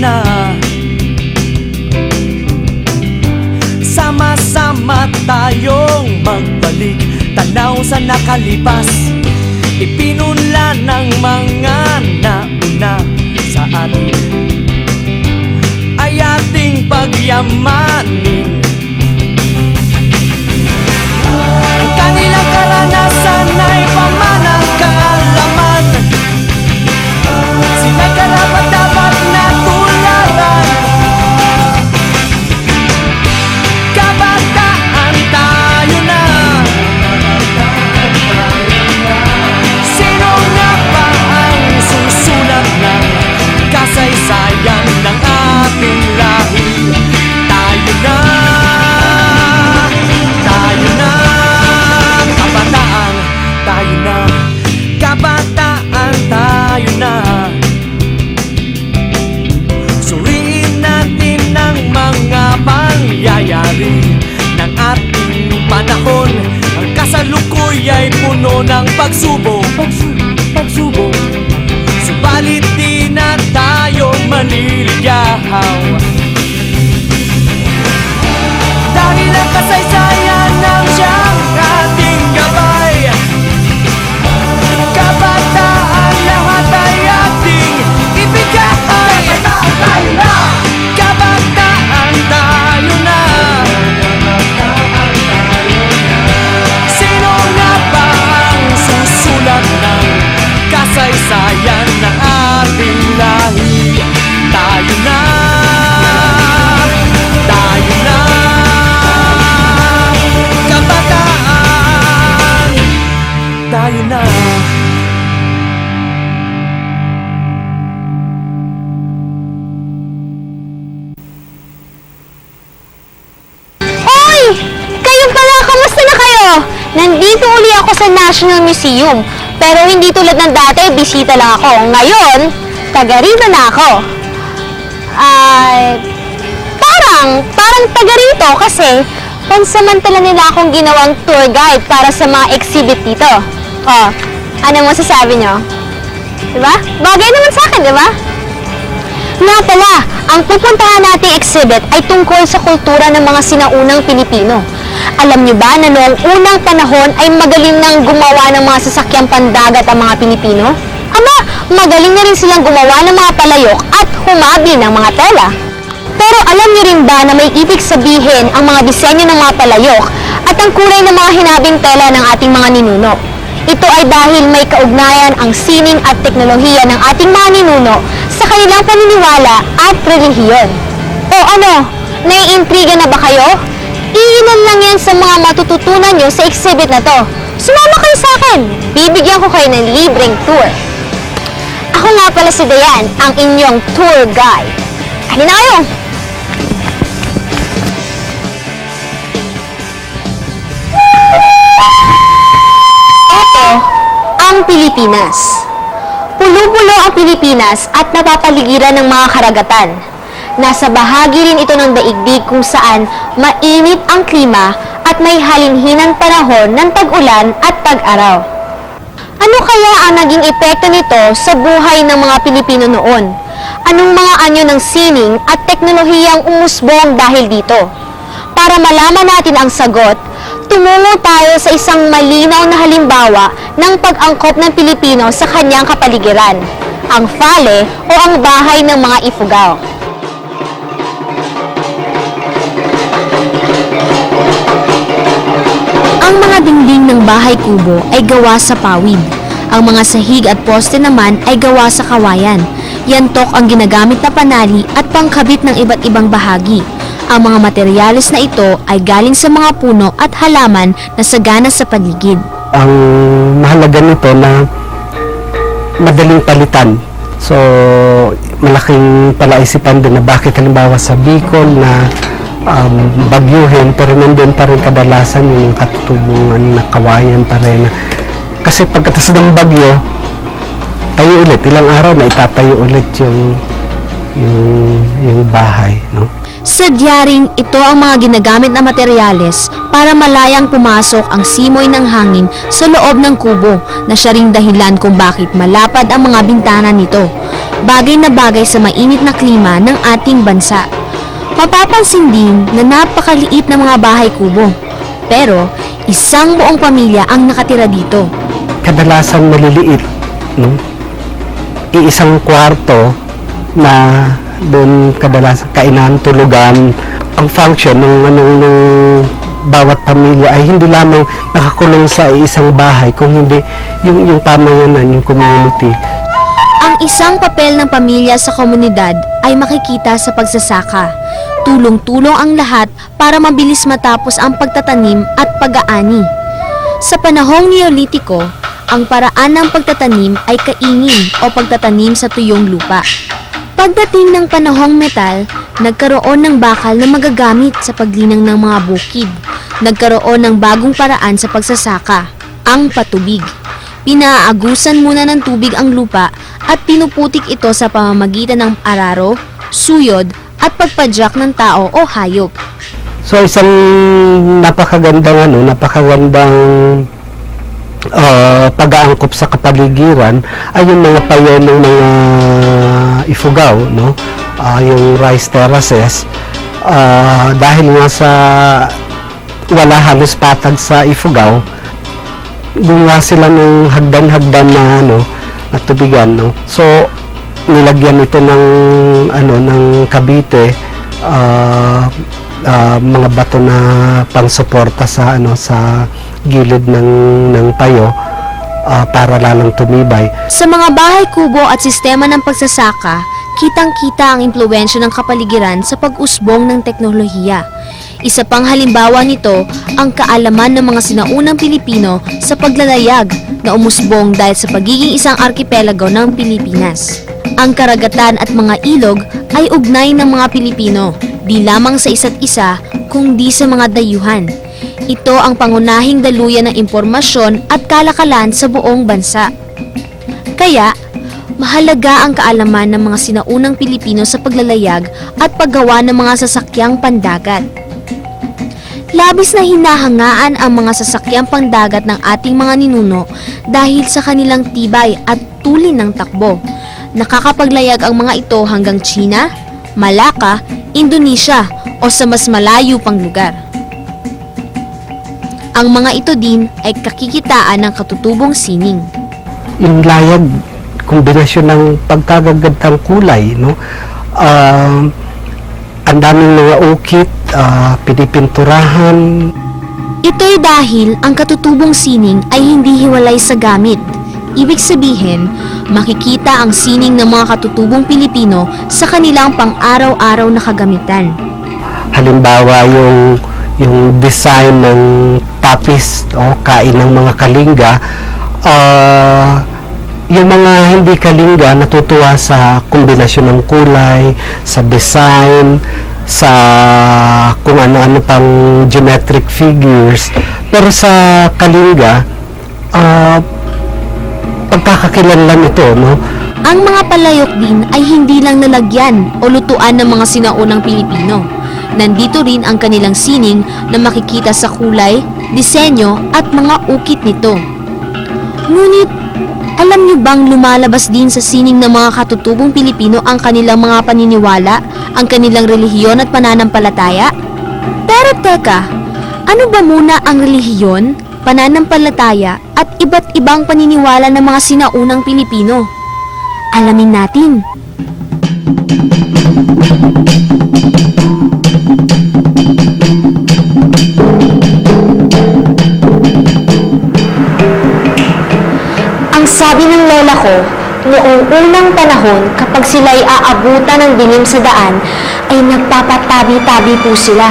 na. Sama-sama tayong magbalik Tanaw sa nakalipas. Ipinunla ng mga nauna sa atin. Ay ating pagyamanin National Museum. Pero hindi tulad ng dati, bisita lang ako. Ngayon, taga rito na ako. Ay, parang, parang taga rito kasi pansamantala nila akong ginawang tour guide para sa mga exhibit dito. Oh, ano mo sasabi nyo? Diba? Bagay naman sa akin, diba? Nga pala, ang pupuntahan nating exhibit ay tungkol sa kultura ng mga sinaunang Pilipino. Alam niyo ba na noong unang panahon ay magaling nang gumawa ng mga sasakyang pandagat ang mga Pilipino? Ama, magaling na rin silang gumawa ng mga palayok at humabi ng mga tela. Pero alam niyo rin ba na may ibig sabihin ang mga disenyo ng mga palayok at ang kulay ng mga hinabing tela ng ating mga ninuno? Ito ay dahil may kaugnayan ang sining at teknolohiya ng ating mga ninuno sa kanilang paniniwala at relihiyon. O ano, naiintriga na ba kayo? Iilan lang yan sa mga matututunan nyo sa exhibit na to. Sumama kayo sa akin. Bibigyan ko kayo ng libreng tour. Ako nga pala si Dayan, ang inyong tour guide. Halina kayo! Ito ang Pilipinas. Pulo-pulo ang Pilipinas at napapaligiran ng mga karagatan. Nasa bahagi rin ito ng daigdig kung saan mainit ang klima at may halinhinan panahon ng tag-ulan at tag-araw. Ano kaya ang naging epekto nito sa buhay ng mga Pilipino noon? Anong mga anyo ng sining at teknolohiyang umusbong dahil dito? Para malaman natin ang sagot, tumungo tayo sa isang malinaw na halimbawa ng pag-angkop ng Pilipino sa kanyang kapaligiran, ang fale o ang bahay ng mga ifugao. Ang mga dingding ng bahay kubo ay gawa sa pawid. Ang mga sahig at poste naman ay gawa sa kawayan. Yantok ang ginagamit na panali at pangkabit ng iba't ibang bahagi. Ang mga materyales na ito ay galing sa mga puno at halaman na sagana sa paligid. ang mahalaga nito na madaling palitan. So, malaking palaisipan din na bakit halimbawa sa Bicol na um, bagyuhin pero nandun pa rin kadalasan yung katutubungan na kawayan pa rin. Kasi pagkatas ng bagyo, tayo ulit. Ilang araw na itatayo ulit yung, yung, yung bahay. No? Sadya ring ito ang mga ginagamit na materyales para malayang pumasok ang simoy ng hangin sa loob ng kubo na siya ring dahilan kung bakit malapad ang mga bintana nito. Bagay na bagay sa mainit na klima ng ating bansa. Mapapansin din na napakaliit na mga bahay kubo. Pero isang buong pamilya ang nakatira dito. kadalasan maliliit, no? Iisang kwarto na doon kadalasan kainan, tulugan, ang function ng anong ng bawat pamilya ay hindi lamang nakakulong sa isang bahay kung hindi yung yung pamayanan, yung community. Ang isang papel ng pamilya sa komunidad ay makikita sa pagsasaka. Tulong-tulong ang lahat para mabilis matapos ang pagtatanim at pag-aani. Sa panahong Neolitiko, ang paraan ng pagtatanim ay kaingin o pagtatanim sa tuyong lupa. Pagdating ng panahong metal, nagkaroon ng bakal na magagamit sa paglinang ng mga bukid. Nagkaroon ng bagong paraan sa pagsasaka, ang patubig. Pinaagusan muna ng tubig ang lupa at pinuputik ito sa pamamagitan ng araro, suyod at pagpadyak ng tao o hayop. So isang napakagandang ano, napakagandang uh, pag-aangkop sa kapaligiran ay yung mga payo ng mga ifugaw, no? Ah, yung rice terraces. Ah, dahil nga sa wala halos patag sa ifugaw, gumawa sila ng hagdan-hagdan na ano, na tubigan, no? So, nilagyan ito ng ano ng kabite ah, ah, mga bato na pangsuporta sa ano sa gilid ng ng payo ah, para lalong tumibay. Sa mga bahay kubo at sistema ng pagsasaka, kitang-kita ang impluensya ng kapaligiran sa pag-usbong ng teknolohiya. Isa pang halimbawa nito ang kaalaman ng mga sinaunang Pilipino sa paglalayag na umusbong dahil sa pagiging isang arkipelago ng Pilipinas. Ang karagatan at mga ilog ay ugnay ng mga Pilipino, di lamang sa isa't isa, kundi sa mga dayuhan. Ito ang pangunahing daluyan ng impormasyon at kalakalan sa buong bansa. Kaya, mahalaga ang kaalaman ng mga sinaunang Pilipino sa paglalayag at paggawa ng mga sasakyang pandagat. Labis na hinahangaan ang mga sasakyang pandagat ng ating mga ninuno dahil sa kanilang tibay at tulin ng takbo. Nakakapaglayag ang mga ito hanggang China, Malacca, Indonesia o sa mas malayo pang lugar. Ang mga ito din ay kakikitaan ng katutubong sining. Yung layag, kombinasyon ng pagkagagandang kulay, no? Ah, ang daming mga ukit, ah, pinipinturahan, Ito'y dahil ang katutubong sining ay hindi hiwalay sa gamit. Ibig sabihin, makikita ang sining ng mga katutubong Pilipino sa kanilang pang-araw-araw na kagamitan. halimbawa yung yung design ng tapis o kain ng mga kalinga ah, yung mga hindi kalinga natutuwa sa kombinasyon ng kulay sa design sa kung ano-ano pang geometric figures pero sa kalinga ah, pagkakakilanlan ito no Ang mga palayok din ay hindi lang nalagyan o lutuan ng mga sinaunang Pilipino. Nandito rin ang kanilang sining na makikita sa kulay, disenyo at mga ukit nito. Ngunit, alam niyo bang lumalabas din sa sining ng mga katutubong Pilipino ang kanilang mga paniniwala, ang kanilang relihiyon at pananampalataya? Pero teka, ano ba muna ang relihiyon, pananampalataya at iba't ibang paniniwala ng mga sinaunang Pilipino? Alamin natin. Sabi ng lola ko, noong unang panahon kapag sila'y aabutan ng dilim sa daan, ay nagpapatabi-tabi po sila.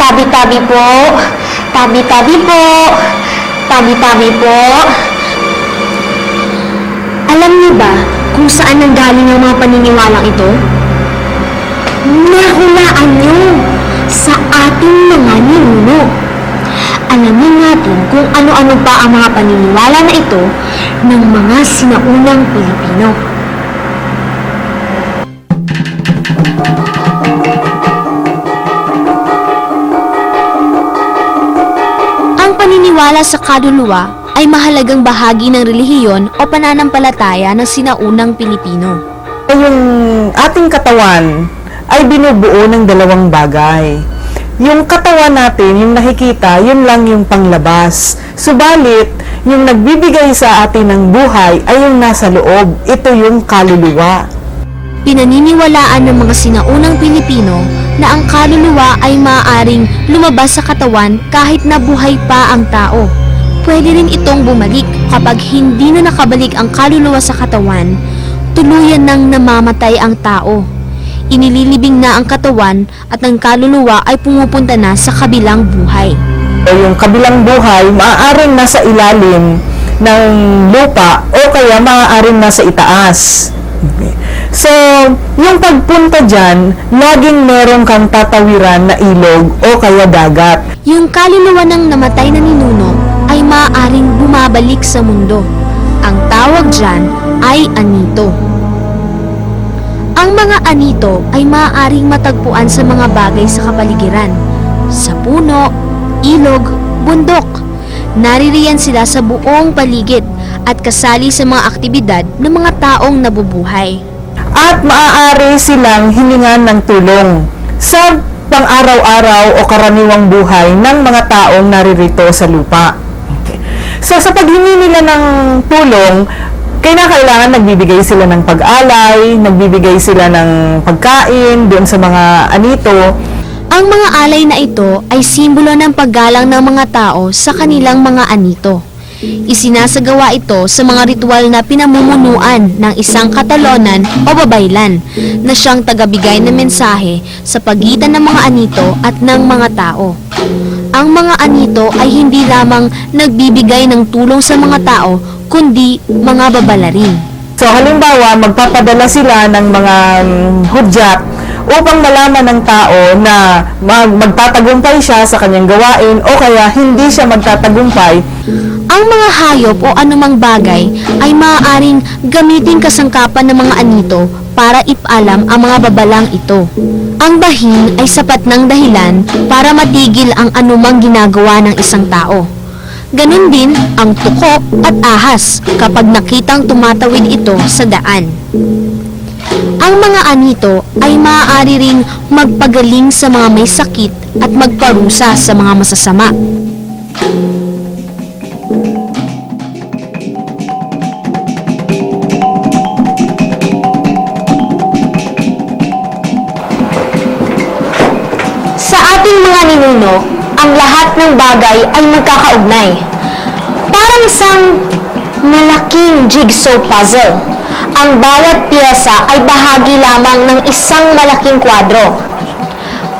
Tabi-tabi po, tabi-tabi po, tabi-tabi po. Alam niyo ba kung saan nanggaling ang mga paniniwalang ito? Nahulaan niyo sa ating mga ninuno. Alamin natin kung ano-ano pa ang mga paniniwala na ito ng mga sinaunang Pilipino. Ang paniniwala sa kaduluwa ay mahalagang bahagi ng relihiyon o pananampalataya ng sinaunang Pilipino. Yung ating katawan ay binubuo ng dalawang bagay yung katawan natin, yung nakikita, yun lang yung panglabas. Subalit, yung nagbibigay sa atin ng buhay ay yung nasa loob. Ito yung kaluluwa. Pinaniniwalaan ng mga sinaunang Pilipino na ang kaluluwa ay maaaring lumabas sa katawan kahit na buhay pa ang tao. Pwede rin itong bumalik kapag hindi na nakabalik ang kaluluwa sa katawan, tuluyan nang namamatay ang tao. Inililibing na ang katawan at ang kaluluwa ay pumupunta na sa kabilang buhay. O yung kabilang buhay, maaaring nasa ilalim ng lupa o kaya maaaring nasa itaas. So, yung pagpunta dyan, laging meron kang tatawiran na ilog o kaya dagat. Yung kaluluwa ng namatay na ninuno ay maaaring bumabalik sa mundo. Ang tawag dyan ay anito. Ang mga anito ay maaaring matagpuan sa mga bagay sa kapaligiran, sa puno, ilog, bundok. Naririyan sila sa buong paligid at kasali sa mga aktibidad ng mga taong nabubuhay. At maaari silang hiningan ng tulong sa pang-araw-araw o karaniwang buhay ng mga taong naririto sa lupa. So sa paghingi nila ng tulong, kailangan nagbibigay sila ng pag-alay, nagbibigay sila ng pagkain doon sa mga anito. Ang mga alay na ito ay simbolo ng paggalang ng mga tao sa kanilang mga anito. Isinasagawa ito sa mga ritual na pinamumunuan ng isang katalonan o babaylan na siyang tagabigay ng mensahe sa pagitan ng mga anito at ng mga tao. Ang mga anito ay hindi lamang nagbibigay ng tulong sa mga tao kundi mga babalarin. So halimbawa, magpapadala sila ng mga mm, hudyat upang malaman ng tao na mag magtatagumpay siya sa kanyang gawain o kaya hindi siya magtatagumpay Ang mga hayop o anumang bagay ay maaaring gamitin kasangkapan ng mga anito para ipaalam ang mga babalang ito. Ang bahin ay sapat ng dahilan para matigil ang anumang ginagawa ng isang tao. Ganon din ang tuko at ahas kapag nakitang tumatawid ito sa daan. Ang mga anito ay maaari ring magpagaling sa mga may sakit at magparusa sa mga masasama. Lahat ng bagay ay magkakaugnay. Parang isang malaking jigsaw puzzle. Ang bawat piyesa ay bahagi lamang ng isang malaking kwadro.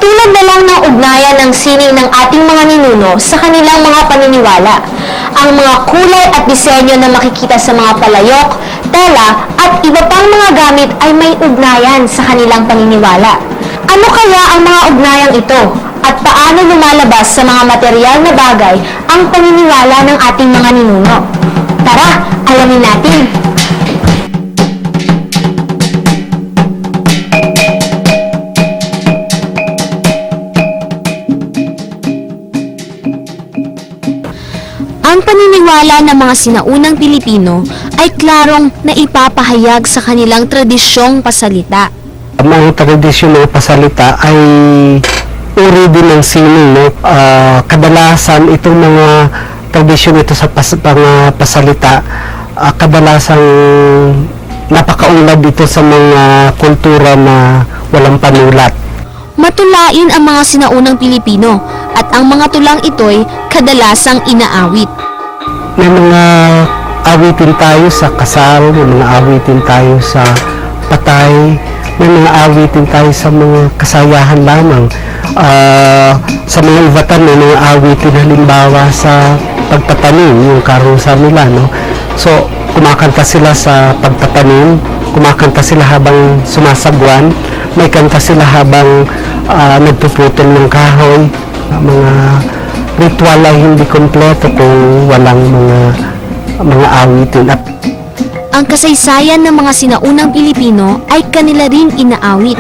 Tulad na lang ng ugnayan ng sining ng ating mga ninuno sa kanilang mga paniniwala. Ang mga kulay at disenyo na makikita sa mga palayok, tela at iba pang mga gamit ay may ugnayan sa kanilang paniniwala. Ano kaya ang mga ugnayang ito? At paano lumalabas sa mga material na bagay ang paniniwala ng ating mga ninuno? Tara, alamin natin! Ang paniniwala ng mga sinaunang Pilipino ay klarong naipapahayag sa kanilang tradisyong pasalita. Ang mga tradisyon ng pasalita ay uri din ng sining. No? Ah, kadalasan itong mga tradisyon ito sa pas, mga pasalita, ah, kadalasang napakaunlad ito sa mga kultura na walang panulat. Matulain ang mga sinaunang Pilipino at ang mga tulang ito'y kadalasang inaawit. May mga awitin tayo sa kasal, may mga awitin tayo sa patay, may mga tayo sa mga kasayahan lamang. Ah, sa mga ivatan, may mga awitin halimbawa sa pagtatanim, yung karusa nila, no? So, kumakanta sila sa pagtatanim, kumakanta sila habang sumasagwan, may kanta sila habang ah, nagpuputol ng kahoy, Ah, mga ritual ay hindi kompleto kung walang mga mga awitin at Ang kasaysayan ng mga sinaunang Pilipino ay kanila ring inaawit.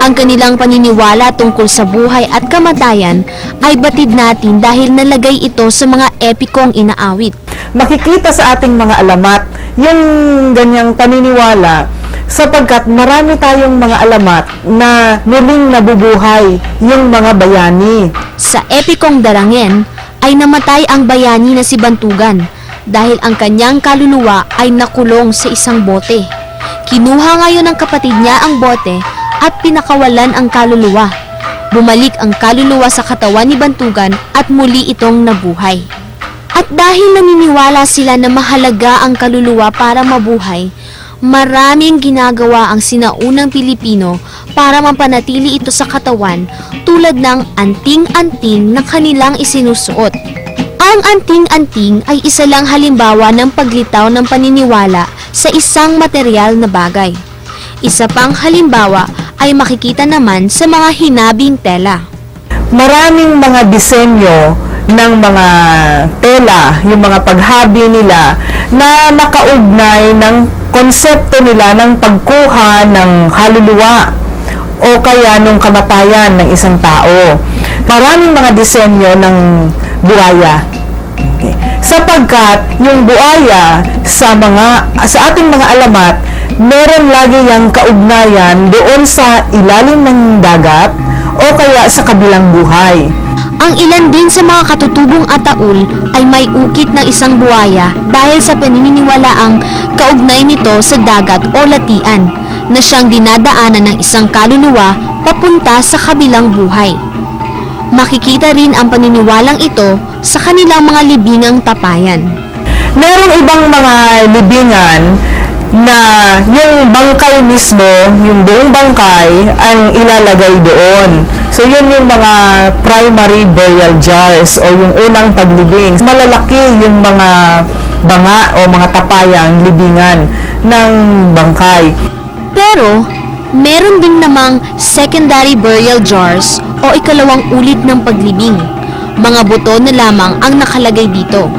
Ang kanilang paniniwala tungkol sa buhay at kamatayan ay batid natin dahil nalagay ito sa mga epikong inaawit. makikita sa ating mga alamat yung ganyang paniniwala sapagkat marami tayong mga alamat na muling nabubuhay yung mga bayani. Sa epikong darangin ay namatay ang bayani na si Bantugan dahil ang kanyang kaluluwa ay nakulong sa isang bote. Kinuha ngayon ng kapatid niya ang bote at pinakawalan ang kaluluwa. Bumalik ang kaluluwa sa katawan ni Bantugan at muli itong nabuhay. At dahil naniniwala sila na mahalaga ang kaluluwa para mabuhay, maraming ginagawa ang sinaunang Pilipino para mapanatili ito sa katawan tulad ng anting-anting na kanilang isinusuot. Ang anting-anting ay isa lang halimbawa ng paglitaw ng paniniwala sa isang material na bagay. Isa pang halimbawa ay makikita naman sa mga hinabing tela. Maraming mga disenyo ng mga tela, yung mga paghabi nila na nakaugnay ng konsepto nila ng pagkuha ng kaluluwa o kaya nung kamatayan ng isang tao. Maraming mga disenyo ng buhaya. Okay. Sapagkat yung buhaya sa mga sa ating mga alamat, meron lagi yung kaugnayan doon sa ilalim ng dagat o kaya sa kabilang buhay. Ang ilan din sa mga katutubong ataul ay may ukit ng isang buhaya dahil sa paniniwalaang kaugnay nito sa dagat o latian na siyang dinadaanan ng isang kaluluwa papunta sa kabilang buhay. Makikita rin ang paniniwalang ito sa kanilang mga libingang tapayan. Merong ibang mga libingan na yung bangkay mismo, yung buong bangkay, ang ilalagay doon. So, yun yung mga primary burial jars o yung unang paglibing. Malalaki yung mga banga o mga tapayang libingan ng bangkay. Pero, meron din namang secondary burial jars o ikalawang ulit ng paglibing. Mga buto na lamang ang nakalagay dito.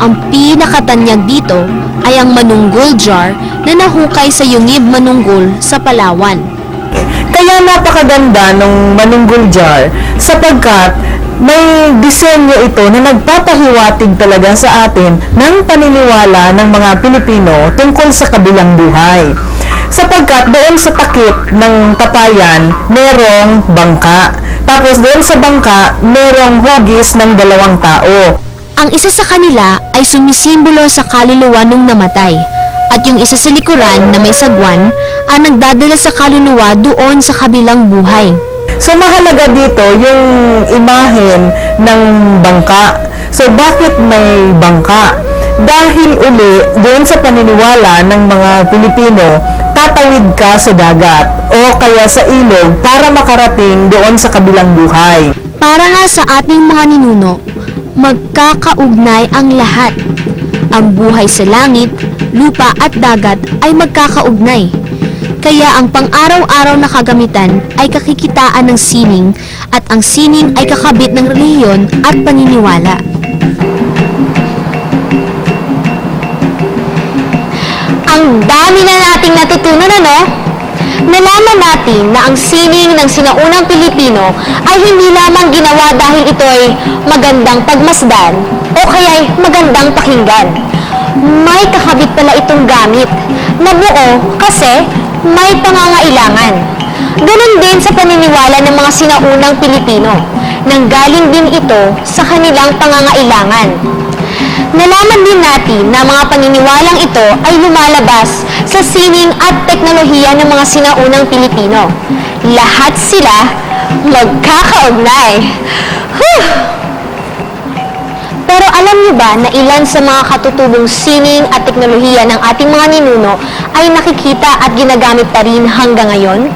Ang pinakatanyag dito ay ang manunggol jar na nahukay sa Yungib Manunggol sa Palawan. Kaya napakaganda ng manunggol jar sapagkat may disenyo ito na nagpapahiwatig talaga sa atin ng paniniwala ng mga Pilipino tungkol sa kabilang buhay. Sapagkat doon sa takip ng tapayan, merong bangka. Tapos doon sa bangka, merong hugis ng dalawang tao. Ang isa sa kanila ay sumisimbolo sa kaluluwa nung namatay at yung isa sa likuran na may sagwan ang nagdadala sa kaluluwa doon sa kabilang buhay. So mahalaga dito yung imahen ng bangka. So bakit may bangka? Dahil uli doon sa paniniwala ng mga Pilipino, tatawid ka sa dagat o kaya sa ilog para makarating doon sa kabilang buhay. Para nga sa ating mga ninuno, magkakaugnay ang lahat. Ang buhay sa langit, lupa at dagat ay magkakaugnay. Kaya ang pang-araw-araw na kagamitan ay kakikitaan ng sining at ang sining ay kakabit ng relihiyon at paniniwala. Ang dami na nating natutunan ano? Nalaman natin na ang sining ng sinaunang Pilipino ay hindi lamang ginawa dahil ito ay magandang pagmasdan o kaya ay magandang pakinggan. May kakabit pala itong gamit na buo kasi may pangangailangan. Ganon din sa paniniwala ng mga sinaunang Pilipino nang galing din ito sa kanilang pangangailangan. Nalaman din natin na mga paniniwalang ito ay lumalabas sa sining at teknolohiya ng mga sinaunang Pilipino. Lahat sila magkakaugnay. Whew! Pero alam niyo ba na ilan sa mga katutubong sining at teknolohiya ng ating mga ninuno ay nakikita at ginagamit pa rin hanggang ngayon?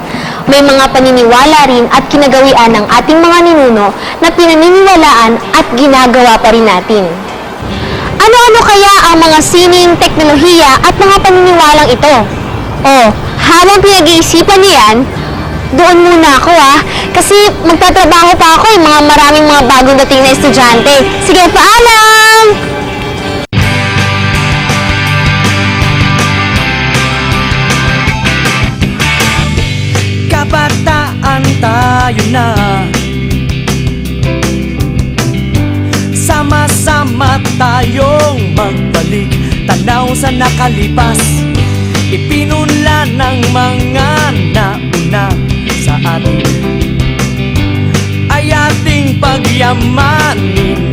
May mga paniniwala rin at kinagawian ng ating mga ninuno na pinaniniwalaan at ginagawa pa rin natin. Ano-ano kaya ang mga sining, teknolohiya at mga paniniwalang ito? Oh, habang pinag-iisipan niyan, doon muna ako ah. Kasi magtatrabaho pa ako eh, mga maraming mga bagong dating na estudyante. Sige, paalam! Kapat tayong magbalik. Tanaw sa nakalipas Ipinunlan ng mga nauna sa atin. Ay ating pagyamanin